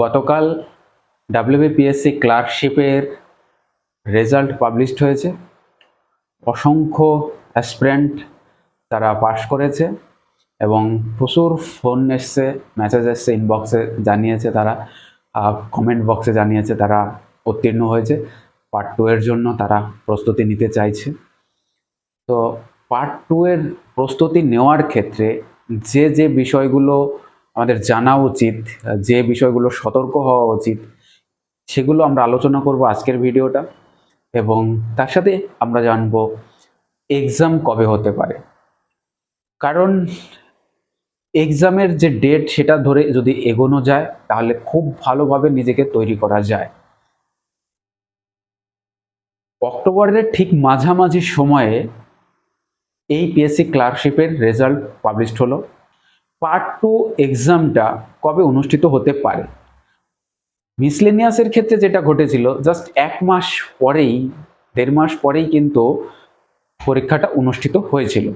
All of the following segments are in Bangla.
গতকাল ডাব্লিউবিপিএসসি ক্লার্কশিপের রেজাল্ট পাবলিশড হয়েছে। অসংখ্য অ্যাসপিরেন্ট তারা পাশ করেছে এবং প্রচুর ফোন এসছে, মেসেজ এসছে, ইনবক্সে জানিয়েছে তারা কমেন্ট বক্সে জানিয়েছে তারা উত্তীর্ণ হয়েছে। পার্ট টু এর জন্য তারা প্রস্তুতি নিতে চাইছে। তো পার্ট টু এর প্রস্তুতি নেওয়ার ক্ষেত্রে যে যে বিষয়গুলো আমাদের জানা উচিত যে বিষয়গুলো সতর্ক হওয়া উচিত, সেগুলো আমরা আলোচনা করব আজকের ভিডিওটা এবং তার সাথে আমরা জানব এক্সাম কবে হতে পারে। কারণ এক্সামের যে ডেট সেটা ধরে যদি এগোনো যায়, তাহলে খুব ভালোভাবে নিজেকে তৈরি করা যায়। অক্টোবরের ঠিক মাঝামাঝি সময়ে এই পিএসসি ক্লার্কশিপের রেজাল্ট পাবলিশড হলো। পার্ট টু এক্সামটা কবে অনুষ্ঠিত হতে পারে? মিসলেনিয়াসের ক্ষেত্রে যেটা ঘটেছিল জাস্ট এক মাস পরেই, দেড় মাস পরেই কিন্তু পরীক্ষাটা অনুষ্ঠিত হয়েছিল।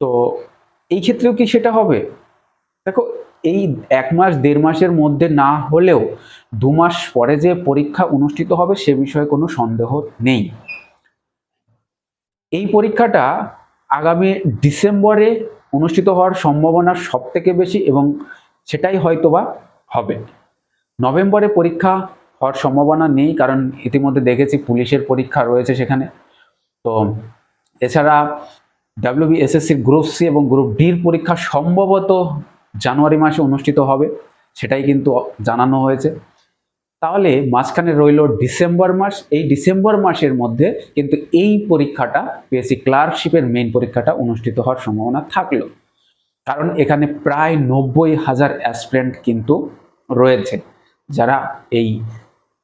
তো এই ক্ষেত্রেও কি সেটা হবে? দেখো, এই এক মাস, দেড় মাসের মধ্যে না হলেও দু মাস পরে যে পরীক্ষা অনুষ্ঠিত হবে সে বিষয়ে কোনো সন্দেহ নেই। এই পরীক্ষাটা আগামী ডিসেম্বরে অনুষ্ঠিত হওয়ার সম্ভাবনা সব থেকে বেশি এবং সেটাই হয়তোবা হবে। নভেম্বরে পরীক্ষা হওয়ার সম্ভাবনা নেই কারণ ইতিমধ্যে দেখেছি পুলিশের পরীক্ষা রয়েছে সেখানে। তো এছাড়া ডাব্লিউবিএসএসসির গ্রুপ সি এবং গ্রুপ ডির পরীক্ষা সম্ভবত জানুয়ারি মাসে অনুষ্ঠিত হবে, সেটাই কিন্তু জানানো হয়েছে। তাহলে মাঝখানে রইল ডিসেম্বর মাস। এই ডিসেম্বর মাসের মধ্যে কিন্তু এই পরীক্ষাটা পিএসসি ক্লার্কশিপের মেইন পরীক্ষাটা অনুষ্ঠিত হওয়ার সম্ভাবনা থাকল। কারণ এখানে প্রায় নব্বই হাজার অ্যাসপিরেন্ট কিন্তু রয়েছে, যারা এই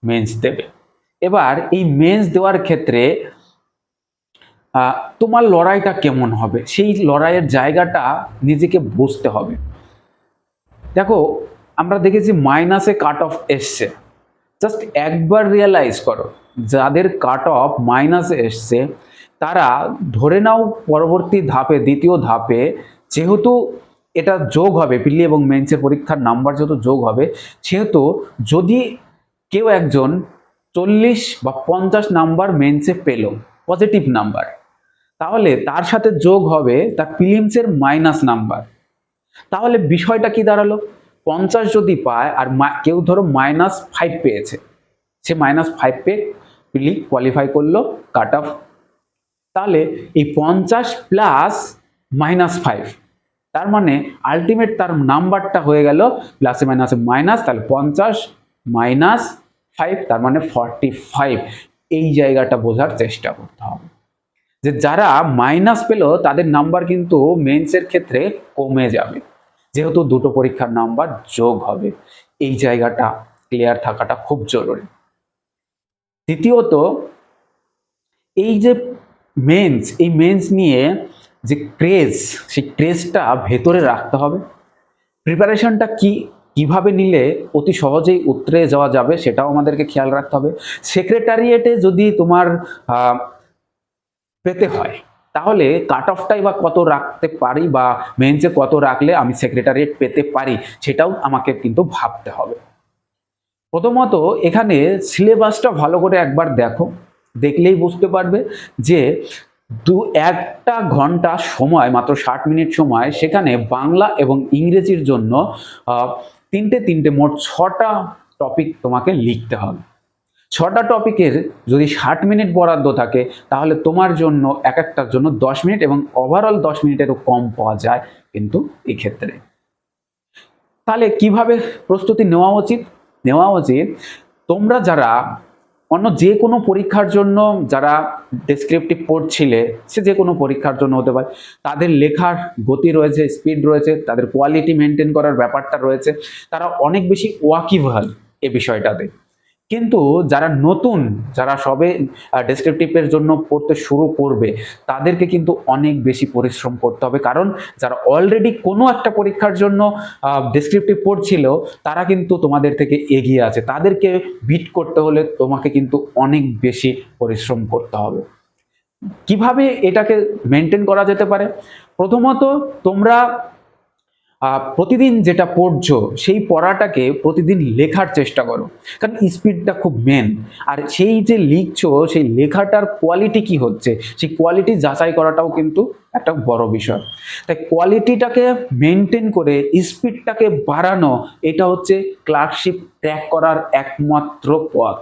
মেন্স দেবে। এবার এই মেন্স দেওয়ার ক্ষেত্রে তোমার লড়াইটা কেমন হবে? সেই লড়াইয়ের জায়গাটা নিজেকে বুঝতে হবে। দেখো, আমরা দেখেছি মাইনাসে কাট অফ এসছে। জাস্ট একবার রিয়েলাইজ করো, যাদের কাট অফ মাইনাসে এসছে, তারা ধরে নাও পরবর্তী ধাপে, দ্বিতীয় ধাপে, যেহেতু এটা যোগ হবে পিলি এবং মেন্সের পরীক্ষার নাম্বার যেহেতু যোগ হবে, সেহেতু যদি কেউ একজন চল্লিশ বা পঞ্চাশ নাম্বার মেন্সে পেল পজিটিভ নাম্বার তাহলে তার সাথে যোগ হবে, তার প্রিলিমসের মাইনাস নাম্বার তাহলে বিষয়টা কি দাঁড়াল? পঞ্চাশ যদি পায় আর কেউ ধরো মাইনাস ফাইভ পেয়েছে, সে মাইনাস ফাইভ পেয়ে প্রিলি কোয়ালিফাই করল কাট অফ তাহলে এই পঞ্চাশ প্লাস মাইনাস ফাইভ তার মানে আলটিমেট তার নাম্বারটা হয়ে গেল প্লাসে মাইনাসে মাইনাস তাহলে পঞ্চাশ মাইনাস ফাইভ তার মানে ফর্টি ফাইভ এই জায়গাটা বোঝার চেষ্টা করতে হবে। যে যারা মাইনাস পেল, তাদের নাম্বার কিন্তু মেন্সের ক্ষেত্রে কমে যাবে। যেহেতু দুটো পরীক্ষার নাম্বার যোগ হবে, এই জায়গাটা ক্লিয়ার থাকাটা খুব জরুরি। দ্বিতীয়ত, এই যে মেন্স এই মেন্স নিয়ে যে ক্রেজ সেই ক্রেজটা ভেতরে রাখতে হবে। প্রিপারেশনটা কি, কীভাবে নিলে অতি সহজেই উতরে যাওয়া যাবে সেটাও আমাদেরকে খেয়াল রাখতে হবে। সেক্রেটারিয়েটে যদি তোমার পেতে হয় তাহলে কাট অফটাই বা কত রাখতে পারি বা মেঞ্চে কত রাখলে আমি সেক্রেটারিয়েট পেতে পারি, সেটাও আমাকে কিন্তু ভাবতে হবে। প্রথমত এখানে সিলেবাসটা ভালো করে একবার দেখো, দেখলেই বুঝতে পারবে যে দু একটা ঘণ্টা সময়, মাত্র ষাট মিনিট সময়, সেখানে বাংলা এবং ইংরেজির জন্য তিনটে তিনটে মোট ছটা টপিক তোমাকে লিখতে হবে। ছটা টপিকের যদি ষাট মিনিট বরাদ্দ থাকে, তাহলে তোমার জন্য এক একটার জন্য দশ মিনিট এবং ওভারঅল দশ মিনিটেরও কম পাওয়া যায় কিন্তু এক্ষেত্রে। তাহলে কীভাবে প্রস্তুতি নেওয়া উচিত? নেওয়া উচিত, তোমরা যারা অন্য যে কোনো পরীক্ষার জন্য যারা ডেসক্রিপটিভ পড়ছিলে, সে যে কোনো পরীক্ষার জন্য হতে পারে, তাদের লেখার গতি রয়েছে স্পিড রয়েছে, তাদের কোয়ালিটি মেনটেন করার ব্যাপারটা রয়েছে, তারা অনেক বেশি ওয়াকিভাল এ বিষয়টাতে। কিন্তু যারা নতুন, যারা সবে ডেসক্রিপটিভের জন্য পড়তে শুরু করবে, তাদেরকে কিন্তু অনেক বেশি পরিশ্রম করতে হবে। কারণ যারা অলরেডি কোনো একটা পরীক্ষার জন্য ডেসক্রিপটিভ পড়ছিল, তারা কিন্তু তোমাদের থেকে এগিয়ে আছে। তাদেরকে বিট করতে হলে তোমাকে কিন্তু অনেক বেশি পরিশ্রম করতে হবে। কীভাবে এটাকে মেনটেন করা যেতে পারে? প্রথমত তোমরা প্রতিদিন যেটা পড়ছো, সেই পড়াটাকে প্রতিদিন লেখার চেষ্টা করো। কারণ স্পিডটা খুব মেন আর সেই যে লিখছো, সেই লেখাটার কোয়ালিটি কি হচ্ছে? সেই কোয়ালিটি যাচাই করাটাও কিন্তু একটা বড় বিষয়। তাই কোয়ালিটিটাকে মেনটেন করে স্পিডটাকে বাড়ানো, এটা হচ্ছে ক্লার্কশিপ ট্র্যাক করার একমাত্র পথ।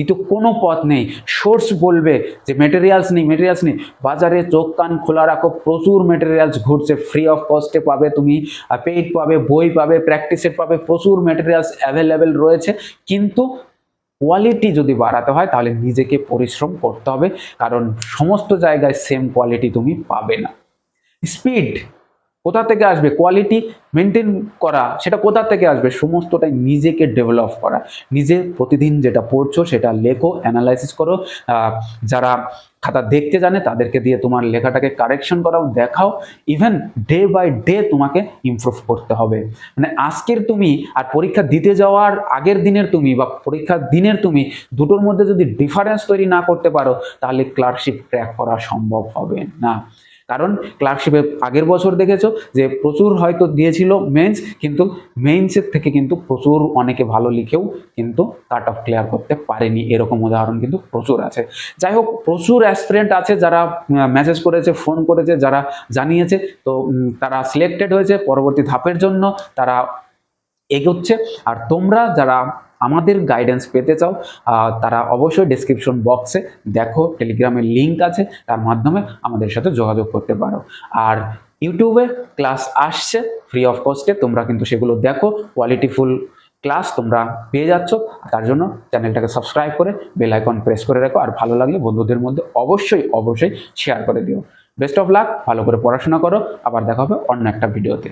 দ্বিতীয় কোনো পথ নেই। সোর্স বলবে যে মেটেরিয়ালস নেই মেটেরিয়ালস নেই। বাজারে চোখ কান খোলা রাখো, প্রচুর মেটেরিয়ালস ঘুরছে। ফ্রি অফ কস্টে পাবে তুমি পেইড পাবে, বই পাবে প্র্যাকটিসের পাবে, প্রচুর মেটেরিয়ালস অ্যাভেলেবেল রয়েছে। কিন্তু কোয়ালিটি যদি বাড়াতে হয়, তাহলে নিজেকে পরিশ্রম করতে হবে। কারণ সমস্ত জায়গায় সেম কোয়ালিটি তুমি পাবে না। স্পিড কোথা থেকে আসবে? কোয়ালিটি মেনটেন করা, সেটা কোথা থেকে আসবে? সমস্তটাই নিজেকে ডেভেলপ করা। নিজে প্রতিদিন যেটা পড়ছো, সেটা লেখো অ্যানালাইসিস করো। যারা খাতা দেখতে জানে, তাদেরকে দিয়ে তোমার লেখাটাকে কারেকশন করাও, দেখাও। ইভেন ডে বাই ডে তোমাকে ইমপ্রুভ করতে হবে। মানে আজকের তুমি আর পরীক্ষা দিতে যাওয়ার আগের দিনের তুমি বা পরীক্ষার দিনের তুমি দুটোর মধ্যে যদি ডিফারেন্স তৈরি না করতে পারো, তাহলে ক্লার্কশিপ ট্র্যাক করা সম্ভব হবে না। কারণ ক্লার্কশিপে আগের বছর দেখেছ যে প্রচুর হয়তো দিয়েছিল মেন্স কিন্তু মেন্সের থেকে কিন্তু প্রচুর অনেকে ভালো লিখেও কিন্তু কাট অফ ক্লিয়ার করতে পারেনি। এরকম উদাহরণ কিন্তু প্রচুর আছে। যাই হোক, প্রচুর অ্যাসপিরেন্ট আছে যারা মেসেজ করেছে ফোন করেছে, যারা জানিয়েছে। তো তারা সিলেক্টেড হয়েছে। পরবর্তী ধাপের জন্য তারা এগোচ্ছে। আর তোমরা যারা আমাদের গাইডেন্স পেতে চাও তারা অবশ্যই ডেসক্রিপশন বক্সে দেখো টেলিগ্রামের লিঙ্ক আছে, তার মাধ্যমে আমাদের সাথে যোগাযোগ করতে পারো। আর ইউটিউবে ক্লাস আসছে ফ্রি অফ কস্টে তোমরা কিন্তু সেগুলো দেখো কোয়ালিটিফুল ক্লাস তোমরা পেয়ে যাচ্ছ, তার জন্য চ্যানেলটাকে সাবস্ক্রাইব করে বেল আইকন প্রেস করে রাখো, আর ভালো লাগলে বন্ধুদের মধ্যে অবশ্যই অবশ্যই শেয়ার করে দিও। বেস্ট অফ লাক ভালো করে পড়াশোনা করো, আবার দেখা হবে অন্য একটা ভিডিওতে